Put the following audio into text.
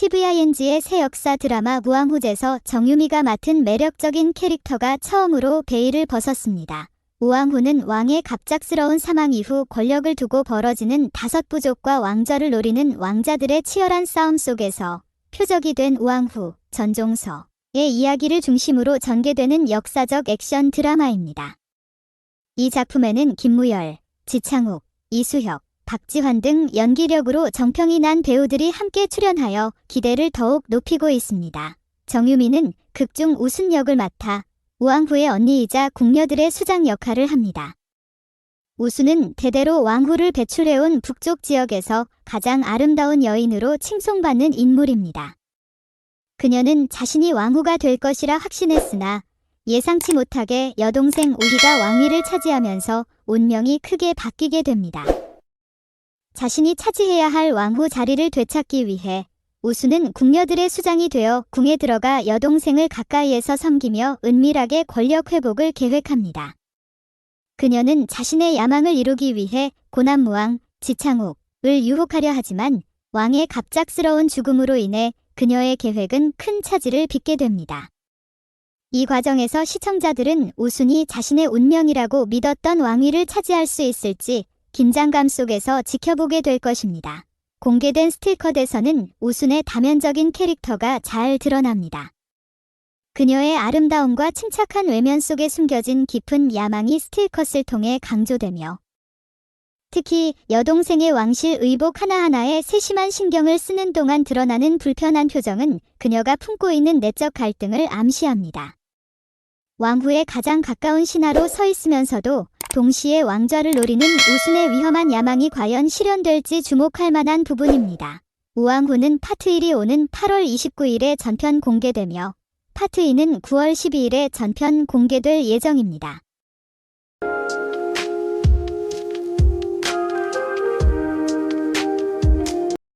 TVING의 새 역사 드라마 우왕후제에서 정유미가 맡은 매력적인 캐릭터가 처음으로 베일을 벗었습니다. 우왕후는 왕의 갑작스러운 사망 이후 권력을 두고 벌어지는 다섯 부족과 왕좌를 노리는 왕자들의 치열한 싸움 속에서 표적이 된 우왕후, 전종서의 이야기를 중심으로 전개되는 역사적 액션 드라마입니다. 이 작품에는 김무열, 지창욱, 이수혁, 박지환 등 연기력으로 정평이 난 배우들이 함께 출연하여 기대를 더욱 높이고 있습니다. 정유미는 극중 우순 역을 맡아 우왕후의 언니이자 궁녀들의 수장 역할을 합니다. 우수는 대대로 왕후를 배출해온 북쪽 지역에서 가장 아름다운 여인으로 칭송받는 인물입니다. 그녀는 자신이 왕후가 될 것이라 확신했으나 예상치 못하게 여동생 우희가 왕위를 차지하면서 운명이 크게 바뀌게 됩니다. 자신이 차지해야 할 왕후 자리를 되찾기 위해 우수는 궁녀들의 수장이 되어 궁에 들어가 여동생을 가까이에서 섬기며 은밀하게 권력 회복을 계획합니다. 그녀는 자신의 야망을 이루기 위해 고난무왕 지창욱을 유혹하려 하지만 왕의 갑작스러운 죽음으로 인해 그녀의 계획은 큰 차질을 빚게 됩니다. 이 과정에서 시청자들은 우순이 자신의 운명이라고 믿었던 왕위를 차지할 수 있을지 긴장감 속에서 지켜보게 될 것입니다. 공개된 스틸컷에서는 우순의 다면적인 캐릭터가 잘 드러납니다. 그녀의 아름다움과 침착한 외면 속에 숨겨진 깊은 야망이 스틸컷을 통해 강조되며 특히 여동생의 왕실 의복 하나하나에 세심한 신경을 쓰는 동안 드러나는 불편한 표정은 그녀가 품고 있는 내적 갈등을 암시합니다. 왕후의 가장 가까운 신하로 서 있으면서도 동시에 왕좌를 노리는 우순의 위험한 야망이 과연 실현될지 주목할 만한 부분입니다. 우왕후는 파트 1이 오는 8월 29일에 전편 공개되며 파트 2는 9월 12일에 전편 공개될 예정입니다.